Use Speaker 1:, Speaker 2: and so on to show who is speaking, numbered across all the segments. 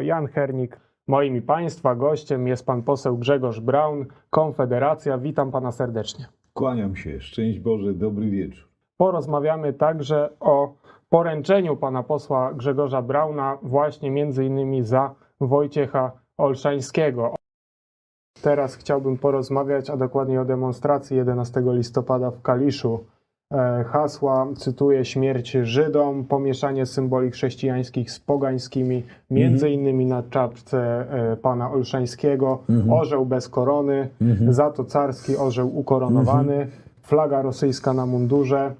Speaker 1: Jan Hernik. Moim i Państwa gościem jest pan poseł Grzegorz Braun, Konfederacja. Witam pana serdecznie.
Speaker 2: Kłaniam się. Szczęść Boże, dobry wieczór.
Speaker 1: Porozmawiamy także o poręczeniu pana posła Grzegorza Brauna właśnie między innymi za Wojciecha Olszańskiego. Teraz chciałbym porozmawiać, a dokładniej o demonstracji 11 listopada w Kaliszu. E, Hasła, cytuję, śmierć Żydom, pomieszanie symboli chrześcijańskich z pogańskimi, między innymi na czapce e, pana Olszańskiego, orzeł bez korony, za to carski orzeł ukoronowany, flaga rosyjska na mundurze,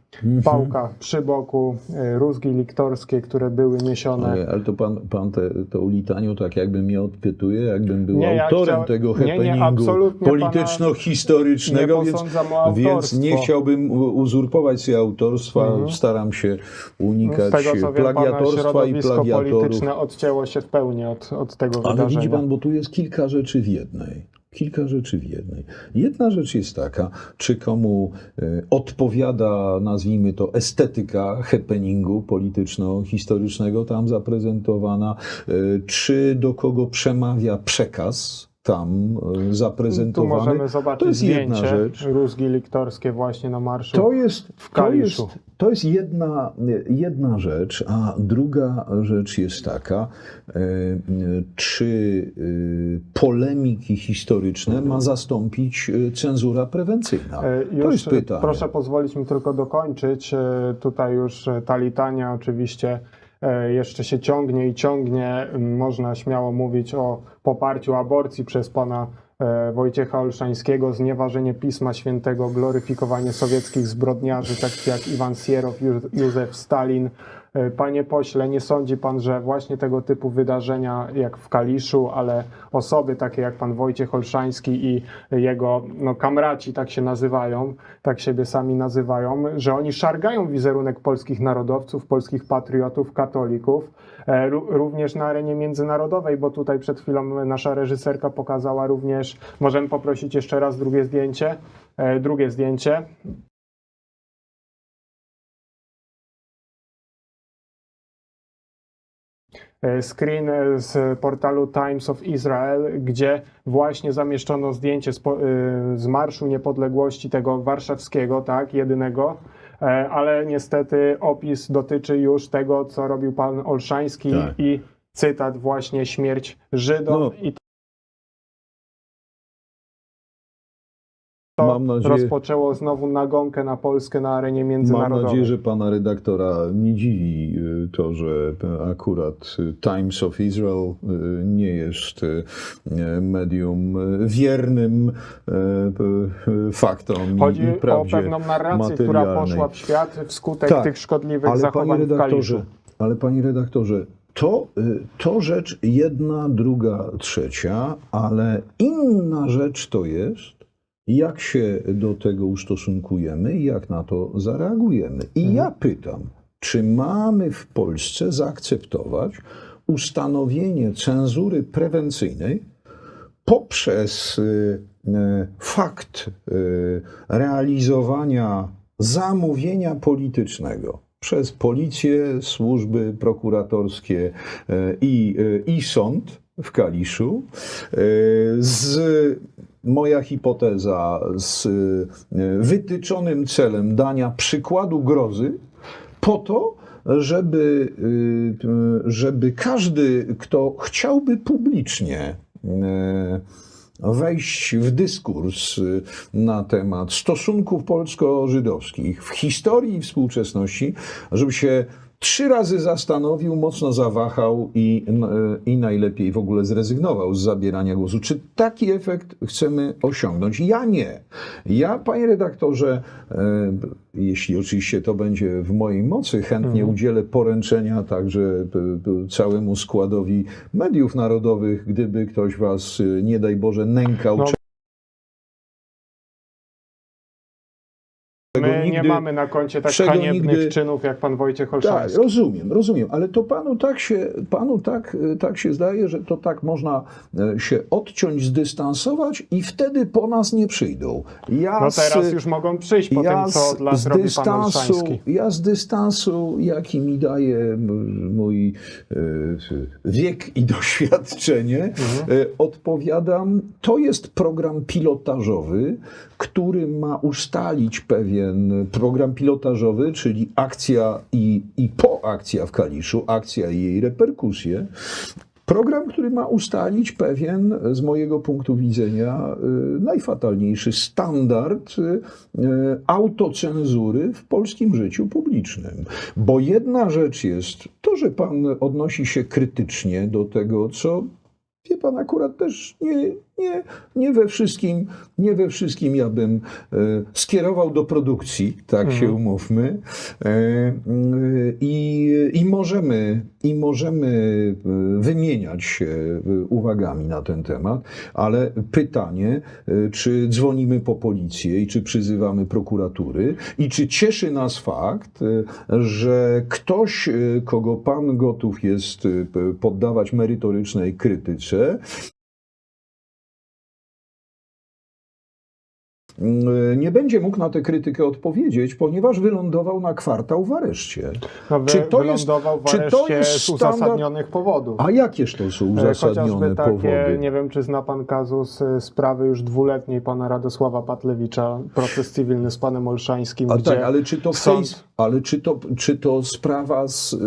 Speaker 1: pałka przy boku, e, rózgi liktorskie, które były niesione.
Speaker 2: Ale, ale to pan, pan te, to litaniu tak jakby mnie odpytuje, jakbym był
Speaker 1: Nie, ja
Speaker 2: autorem
Speaker 1: chciał-
Speaker 2: tego happeningu polityczno-historycznego, więc, więc nie chciałbym uzurpować sobie autorstwa. Staram się unikać
Speaker 1: Z tego co wiem, pana
Speaker 2: plagiatorstwa i plagiatorów.
Speaker 1: polityczne odcięło się w pełni od, od tego
Speaker 2: Ale
Speaker 1: wydarzenia.
Speaker 2: widzi pan, bo tu jest kilka rzeczy w jednej. Kilka rzeczy w jednej. Jedna rzecz jest taka, czy komu e, odpowiada, nazwijmy to, estetyka happeningu polityczno-historycznego tam zaprezentowana, e, czy do kogo przemawia przekaz tam e,
Speaker 1: Tu
Speaker 2: zaprezentowany.
Speaker 1: możemy
Speaker 2: To
Speaker 1: zobaczyć
Speaker 2: jest jedna
Speaker 1: zdjęcie
Speaker 2: rzecz.
Speaker 1: rózgi liktorskie właśnie na marszu.
Speaker 2: To jest,
Speaker 1: w
Speaker 2: to
Speaker 1: Kaliszu.
Speaker 2: jest, to jest jedna, jedna rzecz, a druga rzecz jest taka, e, czy e, polemiki historyczne ma zastąpić e, cenzura prewencyjna?
Speaker 1: E,
Speaker 2: To
Speaker 1: Już,
Speaker 2: jest pytanie.
Speaker 1: Proszę pozwolić mi tylko dokończyć. E, Tutaj już ta litania oczywiście jeszcze się ciągnie i ciągnie. Można śmiało mówić o poparciu aborcji przez pana e, Wojciecha Olszańskiego, znieważenie Pisma Świętego, gloryfikowanie sowieckich zbrodniarzy, takich jak Iwan Sierow, Józef Stalin. E, Panie pośle, nie sądzi pan, że właśnie tego typu wydarzenia jak w Kaliszu, ale osoby takie jak pan Wojciech Olszański i jego no, kamraci, tak się nazywają, tak siebie sami nazywają, że oni szargają wizerunek polskich narodowców, polskich patriotów, katolików, e, ró- również na arenie międzynarodowej, bo tutaj przed chwilą nasza reżyserka pokazała również, możemy poprosić jeszcze raz drugie zdjęcie, E, drugie zdjęcie. Screen e, z portalu Times of Israel, gdzie właśnie zamieszczono zdjęcie z, y, z Marszu Niepodległości tego warszawskiego, tak, jedynego, E, ale niestety opis dotyczy już tego, co robił pan Olszański
Speaker 2: Tak.
Speaker 1: i cytat właśnie śmierć Żydom
Speaker 2: No.
Speaker 1: i to
Speaker 2: Mam nadzieję-
Speaker 1: rozpoczęło znowu nagonkę na Polskę na arenie
Speaker 2: Mam
Speaker 1: międzynarodowej.
Speaker 2: nadzieję, że pana redaktora nie dziwi y, to, że akurat Times of Israel y, nie jest y, medium wiernym faktom
Speaker 1: Chodzi
Speaker 2: i, i
Speaker 1: o
Speaker 2: prawdzie
Speaker 1: pewną narrację, która poszła w świat wskutek
Speaker 2: Tak,
Speaker 1: tych szkodliwych
Speaker 2: Ale
Speaker 1: zachowań
Speaker 2: panie redaktorze, ale panie redaktorze, to, to rzecz jedna, druga, trzecia, ale inna rzecz to jest, jak się do tego ustosunkujemy i jak na to zareagujemy. I ja pytam, czy mamy w Polsce zaakceptować ustanowienie cenzury prewencyjnej poprzez y, y, fakt y, realizowania zamówienia politycznego przez policję, służby prokuratorskie i, i sąd w Kaliszu z moja hipoteza z y, wytyczonym celem dania przykładu grozy po to, żeby, y, żeby każdy, kto chciałby publicznie y, wejść w dyskurs na temat stosunków polsko-żydowskich w historii i współczesności, żeby się trzy razy zastanowił, mocno zawahał i, y, i najlepiej w ogóle zrezygnował z zabierania głosu. Czy taki efekt chcemy osiągnąć? Ja nie. Ja, panie redaktorze, e, jeśli oczywiście to będzie w mojej mocy, chętnie udzielę poręczenia także p- całemu składowi mediów narodowych, gdyby ktoś was, nie daj Boże, nękał
Speaker 1: No, My nie
Speaker 2: nigdy-
Speaker 1: mamy na koncie tak haniebnych
Speaker 2: nigdy-
Speaker 1: czynów jak pan Wojciech
Speaker 2: Tak,
Speaker 1: Olszański.
Speaker 2: rozumiem, rozumiem, ale to panu tak się, panu tak, tak się zdaje, że to tak można e, się odciąć, zdystansować i wtedy po nas nie przyjdą. Ja
Speaker 1: No
Speaker 2: z-
Speaker 1: teraz już mogą przyjść po tym, co od lat
Speaker 2: z
Speaker 1: robi pan Olszański.
Speaker 2: ja z dystansu, jaki mi daje mój e, wiek i doświadczenie,
Speaker 1: Mhm.
Speaker 2: e, odpowiadam, to jest program pilotażowy, który ma ustalić pewien program pilotażowy, czyli akcja i, i poakcja w Kaliszu, akcja i jej reperkusje. Program, który ma ustalić pewien, z mojego punktu widzenia, y, najfatalniejszy standard y, y, autocenzury w polskim życiu publicznym. Bo jedna rzecz jest to, że pan odnosi się krytycznie do tego, co wie pan akurat też nie, nie, nie we wszystkim, nie we wszystkim ja bym e, skierował do produkcji, tak się umówmy. E, y, I, i, możemy, I możemy e, wymieniać się uwagami na ten temat, ale pytanie, czy dzwonimy po policję i czy przyzywamy prokuratury i czy cieszy nas fakt, że ktoś, kogo pan gotów jest poddawać merytorycznej krytyce, nie będzie mógł na tę krytykę odpowiedzieć, ponieważ wylądował na kwartał w areszcie.
Speaker 1: No, wy,
Speaker 2: Czy to jest-
Speaker 1: wylądował w
Speaker 2: czy to
Speaker 1: areszcie
Speaker 2: jest
Speaker 1: z
Speaker 2: standard-
Speaker 1: uzasadnionych powodów.
Speaker 2: A jakież to są
Speaker 1: E,
Speaker 2: uzasadnione
Speaker 1: Chociażby takie,
Speaker 2: powody?
Speaker 1: nie wiem czy zna pan kazus y, sprawy już dwuletniej pana Radosława Patlewicza, proces cywilny z panem Olszańskim,
Speaker 2: A
Speaker 1: gdzie
Speaker 2: tak, ale czy to
Speaker 1: sąd-
Speaker 2: face, ale czy to, czy to sprawa, z, y,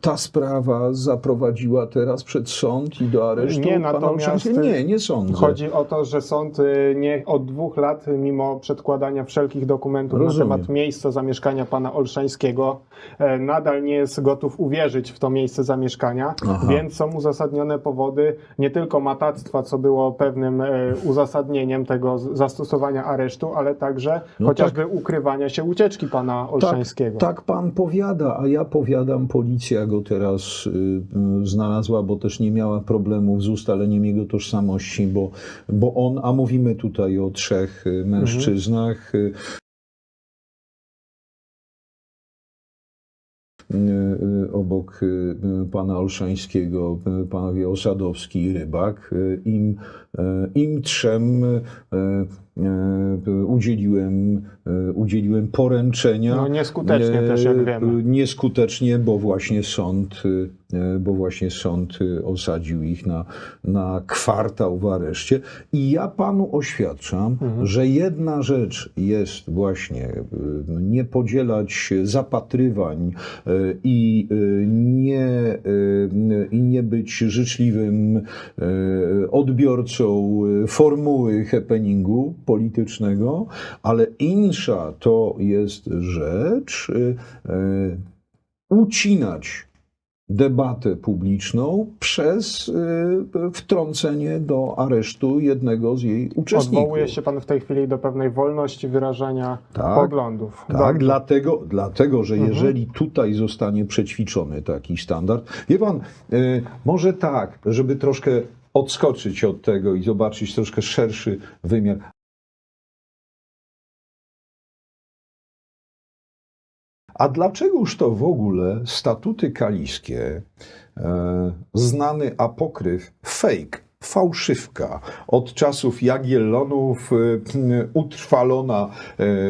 Speaker 2: ta sprawa zaprowadziła teraz przed sąd i do aresztu
Speaker 1: Nie,
Speaker 2: pana
Speaker 1: natomiast,
Speaker 2: Olszańskiego? Nie, nie sądzę.
Speaker 1: Chodzi o to, że sąd nie, od dwóch lat, mimo przedkładania wszelkich dokumentów
Speaker 2: Rozumiem.
Speaker 1: na temat miejsca zamieszkania pana Olszańskiego, e, nadal nie jest gotów uwierzyć w to miejsce zamieszkania,
Speaker 2: Aha.
Speaker 1: więc są uzasadnione powody nie tylko matactwa, co było pewnym e, uzasadnieniem tego zastosowania aresztu, ale także
Speaker 2: No
Speaker 1: chociażby ukrywania się ucieczki pana Olszańskiego.
Speaker 2: Tak pan powiada, a ja powiadam, policja go teraz y, y, znalazła, bo też nie miała problemów z ustaleniem jego tożsamości, bo, bo on, a mówimy tutaj o trzech mężczyznach. y, y, y, Obok y, y, pana Olszańskiego, panowie Osadowski i Rybak. Im, im trzem udzieliłem, y, udzieliłem poręczenia.
Speaker 1: No nieskutecznie też, jak
Speaker 2: E,
Speaker 1: wiemy.
Speaker 2: Nieskutecznie, bo właśnie sąd, e, bo właśnie sąd e, osadził ich na, na kwartał w areszcie. I ja panu oświadczam,
Speaker 1: Mhm.
Speaker 2: że jedna rzecz jest właśnie e, nie podzielać zapatrywań e, i e, nie, e, i nie być życzliwym e, odbiorcą e, formuły happeningu politycznego, ale insza to jest rzecz e, e, ucinać debatę publiczną przez e, wtrącenie do aresztu jednego z jej uczestników.
Speaker 1: Odwołuje się pan w tej chwili do pewnej wolności wyrażania
Speaker 2: Tak.
Speaker 1: poglądów.
Speaker 2: Tak,
Speaker 1: Dobrze.
Speaker 2: dlatego, dlatego, że
Speaker 1: Mhm.
Speaker 2: jeżeli tutaj zostanie przećwiczony taki standard, wie pan, y, może tak, żeby troszkę odskoczyć od tego i zobaczyć troszkę szerszy wymiar. A dlaczegoż to w ogóle statuty kaliskie, e, znany apokryf, fake, fałszywka, od czasów Jagiellonów e, utrwalona e,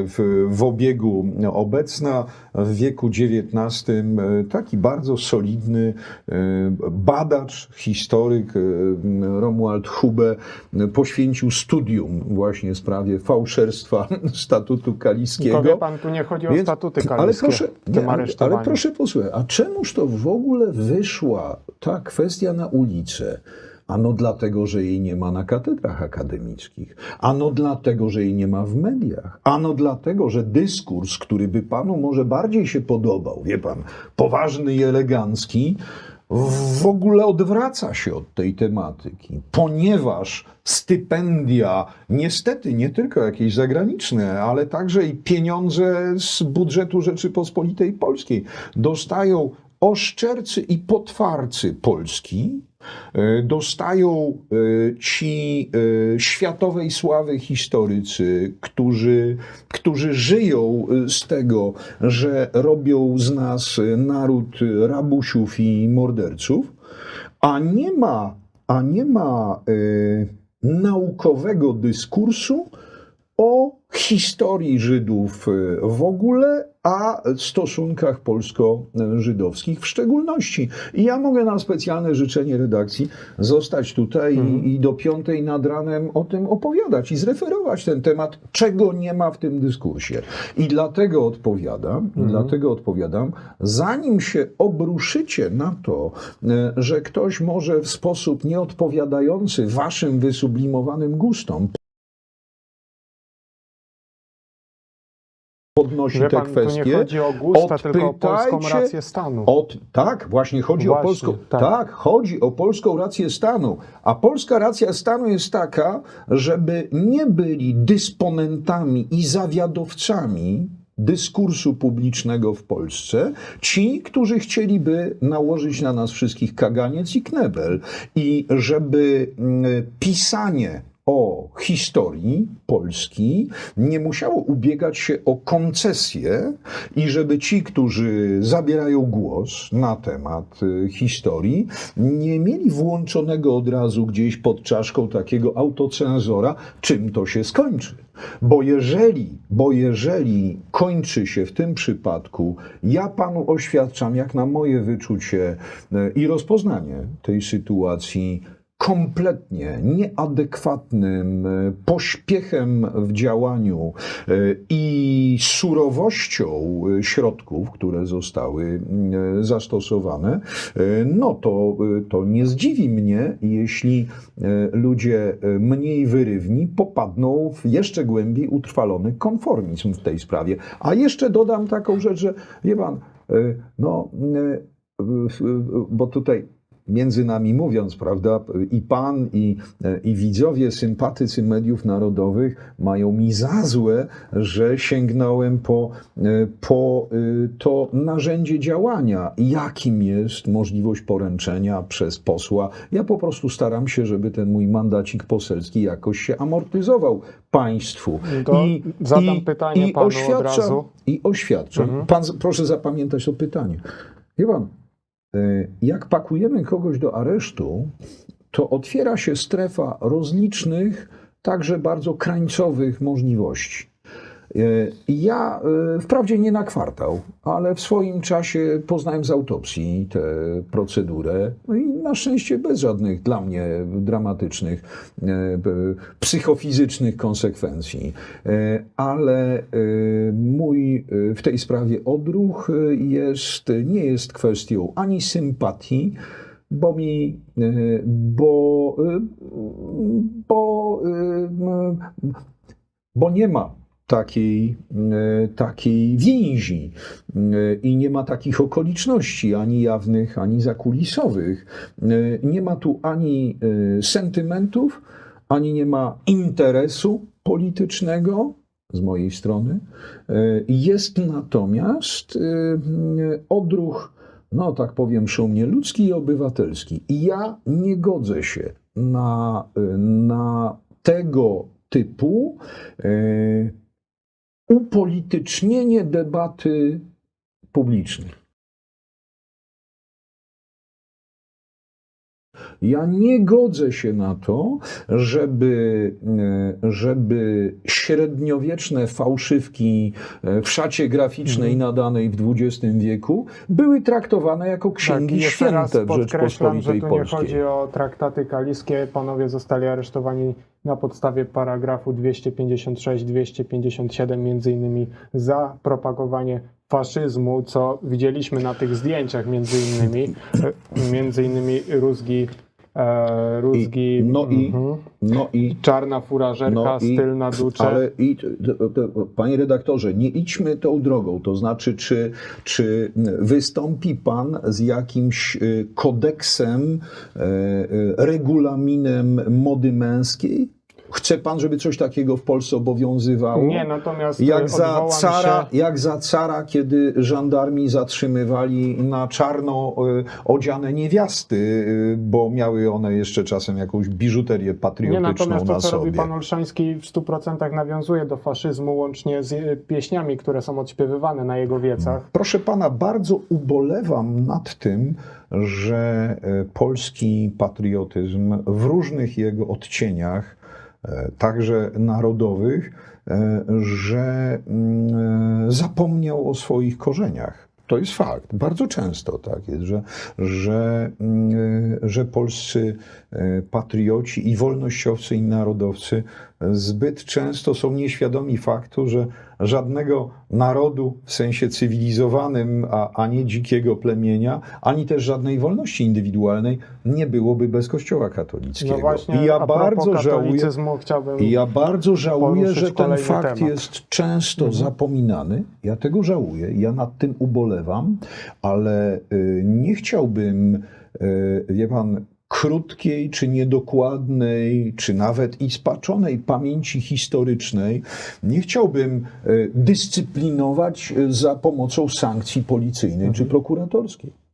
Speaker 2: w, w obiegu obecna, w wieku XIX, e, taki bardzo solidny badacz, historyk Romuald Hube poświęcił studium właśnie sprawie fałszerstwa statutu kaliskiego.
Speaker 1: wie pan, tu nie chodzi o
Speaker 2: Więc-
Speaker 1: statuty
Speaker 2: ale
Speaker 1: kaliskie
Speaker 2: proszę,
Speaker 1: w tym
Speaker 2: nie, ale, ale proszę posłuchać, a czemuż to w ogóle wyszła ta kwestia na ulicę? Ano dlatego, że jej nie ma na katedrach akademickich. Ano dlatego, że jej nie ma w mediach. Ano dlatego, że dyskurs, który by panu może bardziej się podobał, wie pan, poważny i elegancki, w ogóle odwraca się od tej tematyki, ponieważ stypendia, niestety nie tylko jakieś zagraniczne, ale także i pieniądze z budżetu Rzeczypospolitej Polskiej dostają oszczercy i potwarcy Polski, dostają e, ci e, światowej sławy historycy, którzy, którzy żyją e, z tego, że robią z nas e, naród rabusiów i morderców, a nie ma, a nie ma e, naukowego dyskursu o historii Żydów e, w ogóle, a stosunkach polsko-żydowskich w szczególności. I ja mogę na specjalne życzenie redakcji zostać tutaj i, i do piątej nad ranem o tym opowiadać i zreferować ten temat, czego nie ma w tym dyskursie. I dlatego odpowiadam, i dlatego odpowiadam, zanim się obruszycie na to, e, że ktoś może w sposób nieodpowiadający waszym wysublimowanym gustom podnosi
Speaker 1: Wie
Speaker 2: te
Speaker 1: pan, tu
Speaker 2: kwestie.
Speaker 1: nie chodzi o gusta, tylko o polską
Speaker 2: odpytajcie
Speaker 1: rację stanu.
Speaker 2: Od, tak, właśnie chodzi
Speaker 1: Właśnie,
Speaker 2: o polską. Tak.
Speaker 1: tak.
Speaker 2: chodzi o polską rację stanu. A polska racja stanu jest taka, żeby nie byli dysponentami i zawiadowcami dyskursu publicznego w Polsce ci, którzy chcieliby nałożyć na nas wszystkich kaganiec i knebel. I żeby mm, pisanie o historii Polski nie musiało ubiegać się o koncesję i żeby ci, którzy zabierają głos na temat y, historii, nie mieli włączonego od razu gdzieś pod czaszką takiego autocenzora, czym to się skończy. Bo jeżeli, bo jeżeli kończy się w tym przypadku, ja panu oświadczam, jak na moje wyczucie y, i rozpoznanie tej sytuacji, kompletnie nieadekwatnym e, pośpiechem w działaniu e, i surowością e, środków, które zostały zastosowane, no to, to nie zdziwi mnie, jeśli ludzie mniej wyrywni popadną w jeszcze głębiej utrwalony konformizm w tej sprawie. A jeszcze dodam taką rzecz, że wie pan, no, bo tutaj między nami mówiąc, prawda, i pan, i, i widzowie, sympatycy mediów narodowych mają mi za złe, że sięgnąłem po, po y, to narzędzie działania, jakim jest możliwość poręczenia przez posła. Ja po prostu staram się, żeby ten mój mandacik poselski jakoś się amortyzował państwu.
Speaker 1: To zadam pytanie panu od razu.
Speaker 2: I oświadczam.
Speaker 1: Mhm.
Speaker 2: Pan, proszę zapamiętać to pytanie. Wie pan, jak pakujemy kogoś do aresztu, to otwiera się strefa rozlicznych, także bardzo krańcowych możliwości. Y, Ja y, wprawdzie nie na kwartał, ale w swoim czasie poznałem z autopsji tę procedurę no i na szczęście bez żadnych dla mnie dramatycznych b- psychofizycznych konsekwencji. Ale mój w tej sprawie odruch jest, nie jest kwestią ani sympatii, bo mi, bo, bo, bo nie ma takiej, e, takiej więzi e, i nie ma takich okoliczności, ani jawnych, ani zakulisowych. E, Nie ma tu ani sentymentów, ani nie ma interesu politycznego z mojej strony. Jest natomiast odruch, no tak powiem szumnie, ludzki i obywatelski. I ja nie godzę się na, na tego typu upolitycznienie debaty publicznej. Ja nie godzę się na to, żeby, e, żeby średniowieczne fałszywki e, w szacie graficznej nadanej w XX wieku były traktowane jako
Speaker 1: Tak,
Speaker 2: księgi
Speaker 1: raz
Speaker 2: święte w
Speaker 1: podkreślam, że
Speaker 2: Rzeczpospolitej
Speaker 1: tu nie
Speaker 2: Polskiej.
Speaker 1: chodzi o traktaty kaliskie. Panowie zostali aresztowani na podstawie paragrafu 256-257 między innymi za propagowanie faszyzmu, co widzieliśmy na tych zdjęciach między innymi, e, między innymi rózgi, e, rózgi
Speaker 2: I- no i-
Speaker 1: mhm.
Speaker 2: No i
Speaker 1: czarna furażerka,
Speaker 2: No i-
Speaker 1: styl na ducze.
Speaker 2: Ale i, panie redaktorze, nie idźmy tą drogą. To znaczy, czy, czy wystąpi pan z jakimś y, kodeksem, e, e, regulaminem mody męskiej? Chce pan, żeby coś takiego w Polsce obowiązywało?
Speaker 1: Nie, natomiast e,
Speaker 2: Jak za,
Speaker 1: odwołam
Speaker 2: cara,
Speaker 1: się...
Speaker 2: jak za cara, kiedy żandarmi zatrzymywali na czarno y, odziane niewiasty, y, bo miały one jeszcze czasem jakąś biżuterię
Speaker 1: Nie,
Speaker 2: patriotyczną
Speaker 1: natomiast to,
Speaker 2: na
Speaker 1: co robi
Speaker 2: sobie.
Speaker 1: pan Olszański w 100% nawiązuje do faszyzmu, łącznie z e, pieśniami, które są odśpiewywane na jego wiecach.
Speaker 2: Proszę pana, bardzo ubolewam nad tym, że e, polski patriotyzm w różnych jego odcieniach, e, także narodowych, e, że mm, e, zapomniał o swoich korzeniach. To jest fakt. Bardzo często tak jest, że, że, mm, e, że polscy e, patrioci i wolnościowcy i narodowcy zbyt często są nieświadomi faktu, że żadnego narodu w sensie cywilizowanym, a, a nie dzikiego plemienia, ani też żadnej wolności indywidualnej nie byłoby bez Kościoła katolickiego.
Speaker 1: No właśnie,
Speaker 2: I ja bardzo żałuję, ja bardzo żałuję, że ten fakt
Speaker 1: temat.
Speaker 2: jest często
Speaker 1: Mhm.
Speaker 2: zapominany. Ja tego żałuję, ja nad tym ubolewam, ale y, nie chciałbym, y, wie pan, krótkiej, czy niedokładnej, czy nawet i spaczonej pamięci historycznej. Nie chciałbym y, dyscyplinować y, za pomocą sankcji policyjnej czy prokuratorskiej.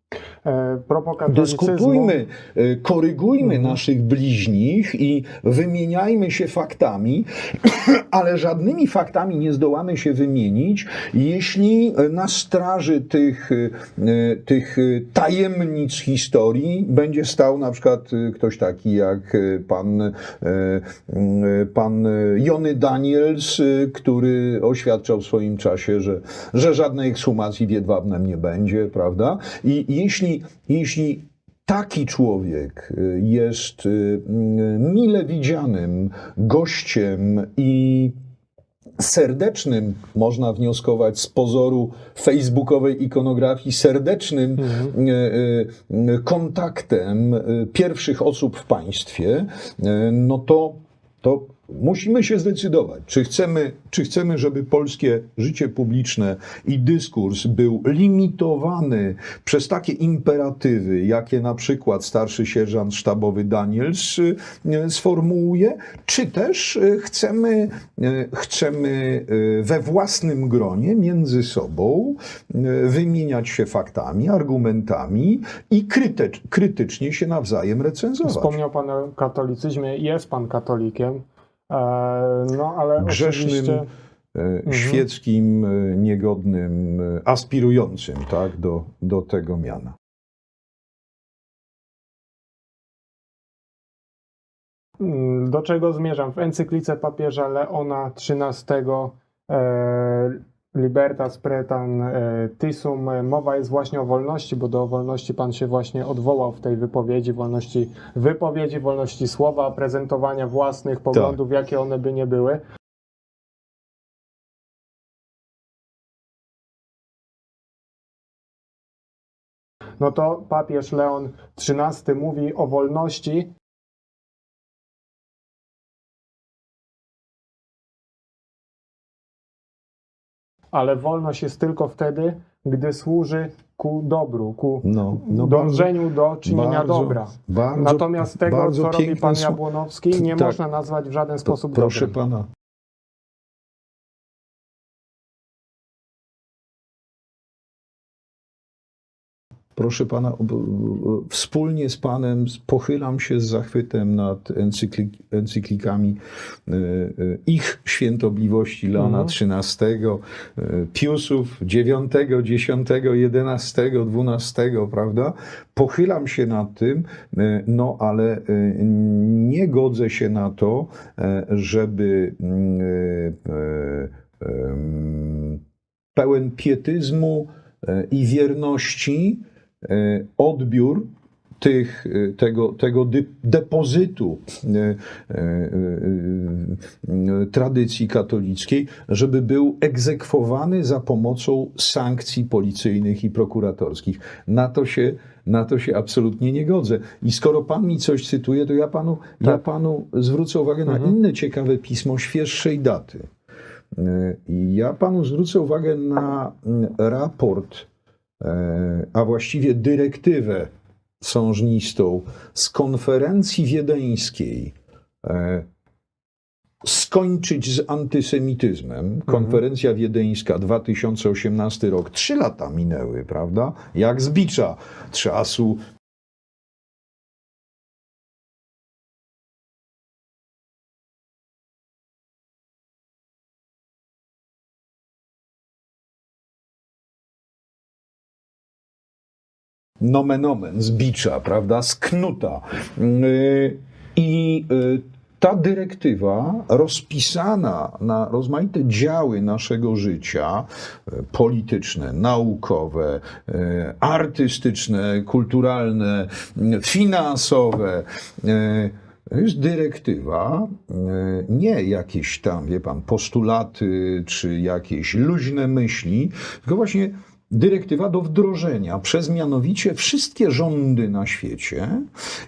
Speaker 1: E, propos katolicyzmu...
Speaker 2: Dyskutujmy, y, korygujmy
Speaker 1: Mhm.
Speaker 2: naszych bliźnich i wymieniajmy się faktami, ale żadnymi faktami nie zdołamy się wymienić, jeśli na straży tych, y, tych tajemnic historii będzie stał na przykład ktoś taki jak pan, pan Jony Daniels, który oświadczał w swoim czasie, że, że żadnej ekshumacji w Jedwabnem nie będzie, prawda? I jeśli, jeśli taki człowiek y, jest y, y, mile widzianym gościem i serdecznym, można wnioskować z pozoru facebookowej ikonografii, serdecznym
Speaker 1: Mhm.
Speaker 2: e, kontaktem pierwszych osób w państwie, no to, to musimy się zdecydować, czy chcemy, czy chcemy, żeby polskie życie publiczne i dyskurs był limitowany przez takie imperatywy, jakie na przykład starszy sierżant sztabowy Daniels e, sformułuje, czy też e, chcemy, e, chcemy we własnym gronie między sobą wymieniać się faktami, argumentami i krytycz, krytycznie się nawzajem recenzować.
Speaker 1: Wspomniał pan o katolicyzmie, jest pan katolikiem, no ale
Speaker 2: Grzesznym,
Speaker 1: oczywiście...
Speaker 2: e, świeckim, e, niegodnym, e, aspirującym tak, do, do tego miana.
Speaker 1: Mm, Do czego zmierzam? W encyklice papieża Leona XIII e, Libertas pretan e, tisum e, mowa jest właśnie o wolności, bo do wolności pan się właśnie odwołał w tej wypowiedzi, wolności wypowiedzi, wolności słowa, prezentowania własnych poglądów, jakie one by nie były. No to papież Leon XIII mówi o wolności ale wolność jest tylko wtedy, gdy służy ku dobru, ku
Speaker 2: No, no
Speaker 1: dążeniu do czynienia
Speaker 2: bardzo-
Speaker 1: dobra.
Speaker 2: bardzo-
Speaker 1: Natomiast tego,
Speaker 2: bardzo
Speaker 1: co robi pan Jabłonowski, nie
Speaker 2: Tak.
Speaker 1: można nazwać w żaden sposób
Speaker 2: proszę
Speaker 1: dobrym.
Speaker 2: pana. Proszę pana, wspólnie z panem pochylam się z zachwytem nad encyklik, encyklikami e, e, ich świętobliwości Leona
Speaker 1: Mhm.
Speaker 2: XIII, e, Piusów IX, X, XI, XII, prawda? Pochylam się nad tym, no ale nie godzę się na to, żeby mm, em, pełen pietyzmu i wierności odbiór tych, e, tego, tego depozytu e, tradycji katolickiej, żeby był egzekwowany za pomocą sankcji policyjnych i prokuratorskich. Na to się, na to się absolutnie nie godzę. I skoro pan mi coś cytuje, to ja panu, ja
Speaker 1: Tak.
Speaker 2: panu zwrócę uwagę na
Speaker 1: Mhm.
Speaker 2: inne ciekawe pismo świeższej daty. Ja panu zwrócę uwagę na raport, a właściwie dyrektywę sążnistą z konferencji wiedeńskiej e, skończyć z antysemityzmem. Konferencja wiedeńska 2018 rok, trzy lata minęły, prawda? Jak z bicza czasu. Nomen omen, z bicza, prawda, z knuta. Yy, I yy, ta dyrektywa rozpisana na rozmaite działy naszego życia, yy, polityczne, naukowe, artystyczne, kulturalne, finansowe, to jest dyrektywa, nie jakieś tam, wie pan, postulaty czy jakieś luźne myśli, tylko właśnie dyrektywa do wdrożenia przez mianowicie wszystkie rządy na świecie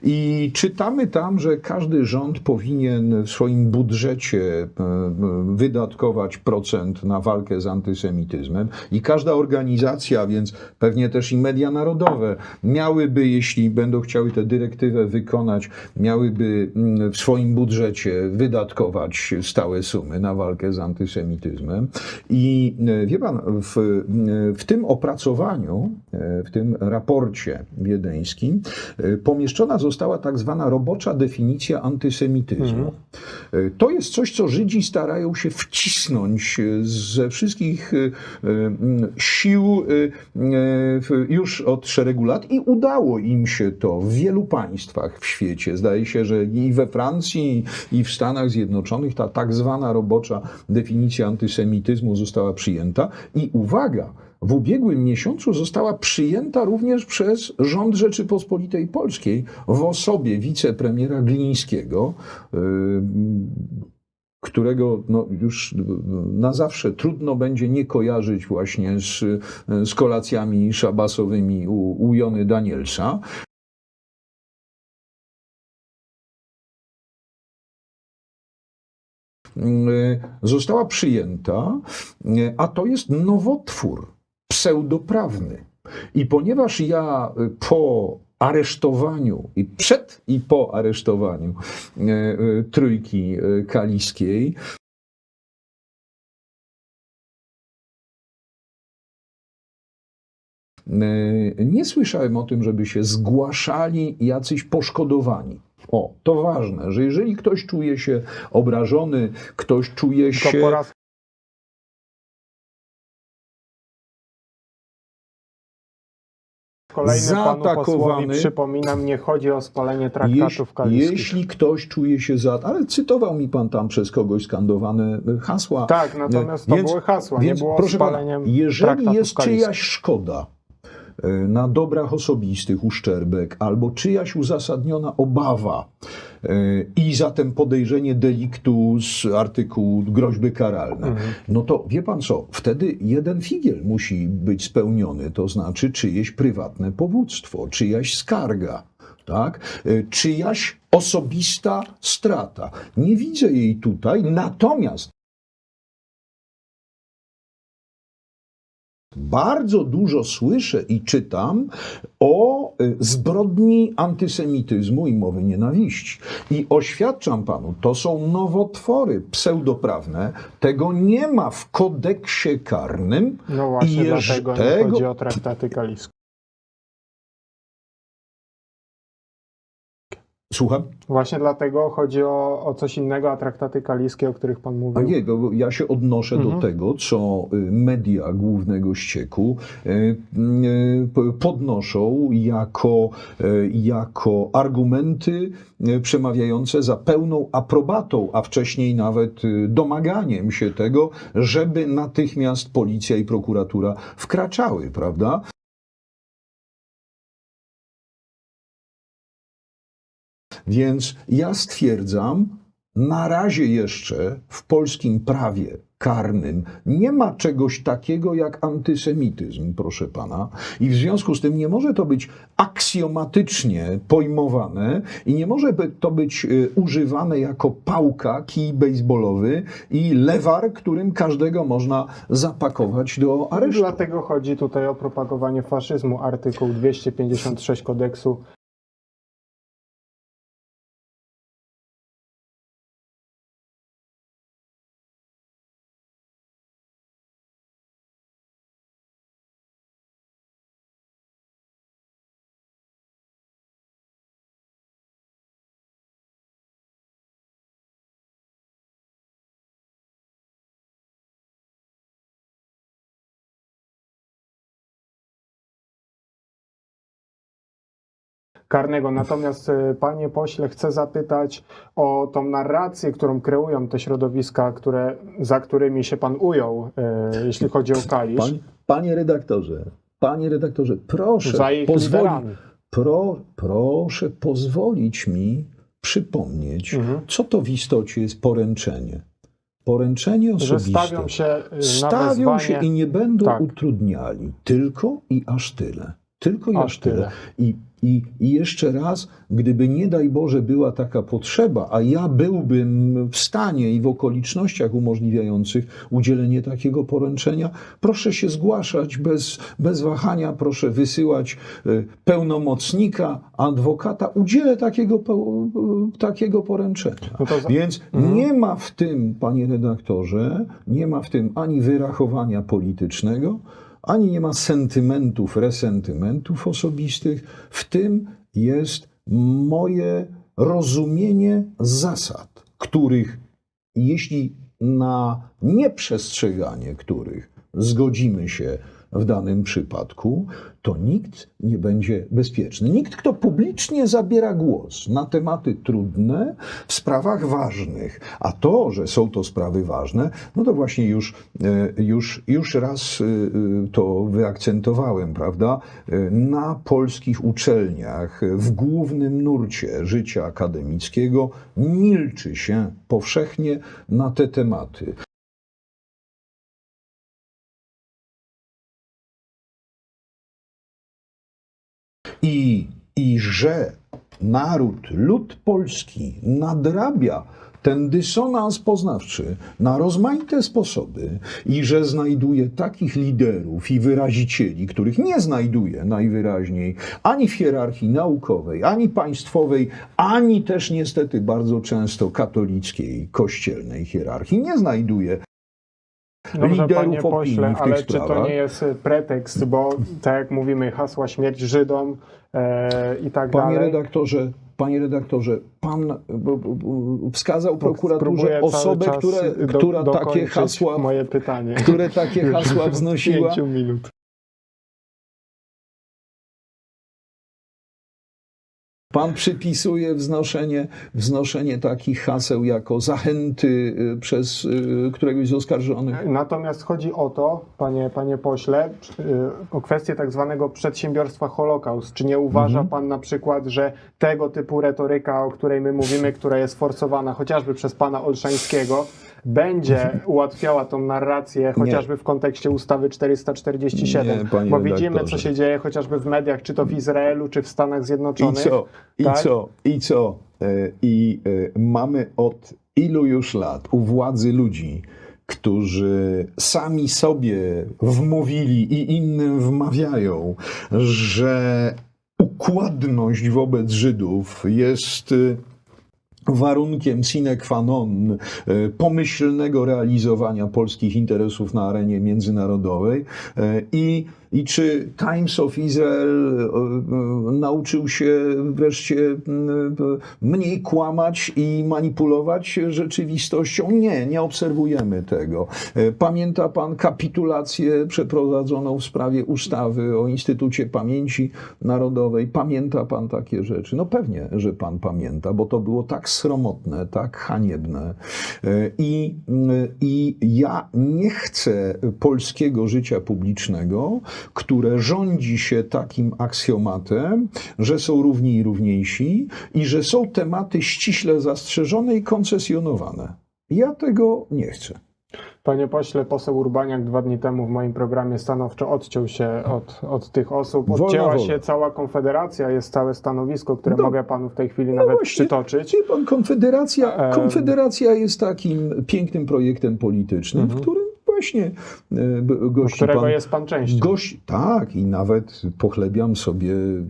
Speaker 2: i czytamy tam, że każdy rząd powinien w swoim budżecie e, e, wydatkować procent na walkę z antysemityzmem i każda organizacja, więc pewnie też i media narodowe miałyby, jeśli będą chciały tę dyrektywę wykonać, miałyby mm, w swoim budżecie wydatkować stałe sumy na walkę z antysemityzmem. I e, wie pan, w, w tym opracowaniu, e, w tym raporcie wiedeńskim, e, pomieszczona została tak zwana robocza definicja antysemityzmu. E, To jest coś, co Żydzi starają się wcisnąć ze wszystkich sił już od szeregu lat i udało im się to w wielu państwach w świecie. Zdaje się, że i we Francji, i w Stanach Zjednoczonych ta tak zwana robocza definicja antysemityzmu została przyjęta. I uwaga, w ubiegłym miesiącu została przyjęta również przez rząd Rzeczypospolitej Polskiej w osobie wicepremiera Glińskiego, yy, którego no, już na zawsze trudno będzie nie kojarzyć właśnie z, z kolacjami szabasowymi u, u Jony Danielsa. Yy, Została przyjęta, yy, a to jest nowotwór pseudoprawny. I ponieważ ja y, po aresztowaniu i przed i po aresztowaniu e, e, trójki kaliskiej nie słyszałem o tym, żeby się zgłaszali jacyś poszkodowani. O, to ważne, że jeżeli ktoś czuje się obrażony, ktoś czuje się
Speaker 1: kolejny panu posłowi
Speaker 2: Zaatakowany.
Speaker 1: przypominam, nie chodzi o spalenie traktatów kaliskich.
Speaker 2: jeśli ktoś czuje się za. Ale cytował mi pan tam przez kogoś skandowane e, hasła.
Speaker 1: Tak, natomiast to
Speaker 2: Więc-
Speaker 1: były hasła,
Speaker 2: Więc
Speaker 1: nie było
Speaker 2: proszę pana,
Speaker 1: spaleniem
Speaker 2: jeżeli jest
Speaker 1: kaliskich.
Speaker 2: czyjaś szkoda e, na dobrach osobistych, uszczerbek, albo czyjaś uzasadniona obawa e, i zatem podejrzenie deliktu z artykułu groźby karalne,
Speaker 1: Mhm.
Speaker 2: no to wie pan co, wtedy jeden figiel musi być spełniony, to znaczy czyjeś prywatne powództwo, czyjaś skarga. Tak? E, Czyjaś osobista strata. Nie widzę jej tutaj, natomiast bardzo dużo słyszę i czytam o y, zbrodni antysemityzmu i mowy nienawiści. I oświadczam panu, to są nowotwory pseudoprawne. Tego nie ma w kodeksie karnym.
Speaker 1: No właśnie,
Speaker 2: I
Speaker 1: dlatego nie
Speaker 2: tego-
Speaker 1: chodzi o traktaty kaliskie.
Speaker 2: Słucham?
Speaker 1: Właśnie dlatego chodzi o, o coś innego, a traktaty kaliskie, o których pan mówił.
Speaker 2: A nie, bo ja się odnoszę
Speaker 1: Mhm.
Speaker 2: do tego, co y, media głównego ścieku y, y, podnoszą jako, jako argumenty przemawiające za pełną aprobatą, a wcześniej nawet domaganiem się tego, żeby natychmiast policja i prokuratura wkraczały, prawda? Więc ja stwierdzam, na razie jeszcze w polskim prawie karnym nie ma czegoś takiego jak antysemityzm, proszę pana, i w związku z tym nie może to być aksjomatycznie pojmowane i nie może to być y, używane jako pałka, kij baseballowy i lewar, którym każdego można zapakować do aresztu.
Speaker 1: Dlatego chodzi tutaj o propagowanie faszyzmu. Artykuł 256 kodeksu karnego. Natomiast, e, panie pośle, chcę zapytać o tą narrację, którą kreują te środowiska, które, za którymi się pan ujął, e, jeśli chodzi o Kalisz.
Speaker 2: Pan, panie redaktorze, panie redaktorze, proszę
Speaker 1: liderami.
Speaker 2: pro, proszę pozwolić mi przypomnieć,
Speaker 1: Mhm.
Speaker 2: co to w istocie jest poręczenie. Poręczenie
Speaker 1: Że
Speaker 2: osobiste.
Speaker 1: stawią się e,
Speaker 2: Stawią się i nie będą
Speaker 1: Tak.
Speaker 2: utrudniali. Tylko i aż tyle. Tylko i aż,
Speaker 1: Aż
Speaker 2: tyle.
Speaker 1: tyle.
Speaker 2: I, i, I jeszcze raz, gdyby nie daj Boże była taka potrzeba, a ja byłbym w stanie i w okolicznościach umożliwiających udzielenie takiego poręczenia, proszę się zgłaszać bez, bez wahania, proszę wysyłać e, pełnomocnika, adwokata, udzielę takiego, e, takiego poręczenia.
Speaker 1: No
Speaker 2: Więc
Speaker 1: Mhm.
Speaker 2: nie ma w tym, panie redaktorze, nie ma w tym ani wyrachowania politycznego, ani nie ma sentymentów, resentymentów osobistych. W tym jest moje rozumienie zasad, których, jeśli na nieprzestrzeganie których zgodzimy się w danym przypadku, to nikt nie będzie bezpieczny. Nikt, kto publicznie zabiera głos na tematy trudne w sprawach ważnych, a to, że są to sprawy ważne, no to właśnie już, e, już, już raz e, e, to wyakcentowałem, prawda? Na polskich uczelniach, w głównym nurcie życia akademickiego, milczy się powszechnie na te tematy. I, że naród, lud polski nadrabia ten dysonans poznawczy na rozmaite sposoby i że znajduje takich liderów i wyrazicieli, których nie znajduje najwyraźniej ani w hierarchii naukowej, ani państwowej, ani też niestety bardzo często katolickiej, kościelnej hierarchii. Nie znajduje
Speaker 1: Dobrze,
Speaker 2: liderów
Speaker 1: panie pośle,
Speaker 2: w tych
Speaker 1: ale czy to nie jest pretekst, bo tak jak mówimy, hasła śmierć Żydom i tak
Speaker 2: Panie
Speaker 1: dalej.
Speaker 2: redaktorze, panie redaktorze, pan b- wskazał prokuraturze osobę, które,
Speaker 1: do-
Speaker 2: która takie hasła,
Speaker 1: Moje pytanie.
Speaker 2: które takie hasła wznosiła. Pan przypisuje wznoszenie, wznoszenie takich haseł jako zachęty y, przez y, któregoś z oskarżonych.
Speaker 1: Natomiast chodzi o to, panie, panie pośle, y, o kwestię tak zwanego przedsiębiorstwa Holokaust. Czy nie uważa
Speaker 2: Mhm.
Speaker 1: pan na przykład, że tego typu retoryka, o której my mówimy, która jest forsowana chociażby przez pana Olszańskiego, będzie ułatwiała tą narrację chociażby w kontekście ustawy 447?
Speaker 2: Nie,
Speaker 1: Bo widzimy, co się dzieje chociażby w mediach, czy to w Izraelu, czy w Stanach
Speaker 2: I
Speaker 1: Zjednoczonych.
Speaker 2: co? I
Speaker 1: tak?
Speaker 2: co? I co? E, I e, mamy od ilu już lat u władzy ludzi, którzy sami sobie wmówili i innym wmawiają, że układność wobec Żydów jest e, warunkiem sine qua non e, pomyślnego realizowania polskich interesów na arenie międzynarodowej E, i, i czy Times of Israel e, e, nauczył się wreszcie m, e, mniej kłamać i manipulować rzeczywistością? Nie, nie obserwujemy tego. E, Pamięta pan kapitulację przeprowadzoną w sprawie ustawy o Instytucie Pamięci Narodowej? Pamięta pan takie rzeczy? No pewnie, że pan pamięta, bo to było tak sromotne, tak haniebne. I, mm, I ja nie chcę polskiego życia publicznego, które rządzi się takim aksjomatem, że są równi i równiejsi i że są tematy ściśle zastrzeżone i koncesjonowane. Ja tego nie chcę.
Speaker 1: Panie pośle, poseł Urbaniak dwa dni temu w moim programie stanowczo odciął się od, od tych osób.
Speaker 2: Wolna
Speaker 1: Odcięła się cała Konfederacja, jest całe stanowisko, które
Speaker 2: No.
Speaker 1: mogę panu w tej chwili nawet
Speaker 2: właśnie.
Speaker 1: przytoczyć.
Speaker 2: Wie pan, Konfederacja. Konfederacja jest takim pięknym projektem politycznym, w którym właśnie e, gości
Speaker 1: którego
Speaker 2: pan,
Speaker 1: jest pan częścią.
Speaker 2: Gość, tak, i nawet pochlebiam sobie y,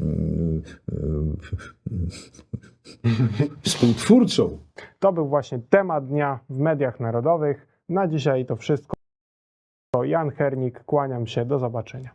Speaker 2: y, współtwórcą.
Speaker 1: To był właśnie temat dnia w mediach narodowych. Na dzisiaj to wszystko. Jan Hernik, kłaniam się, do zobaczenia.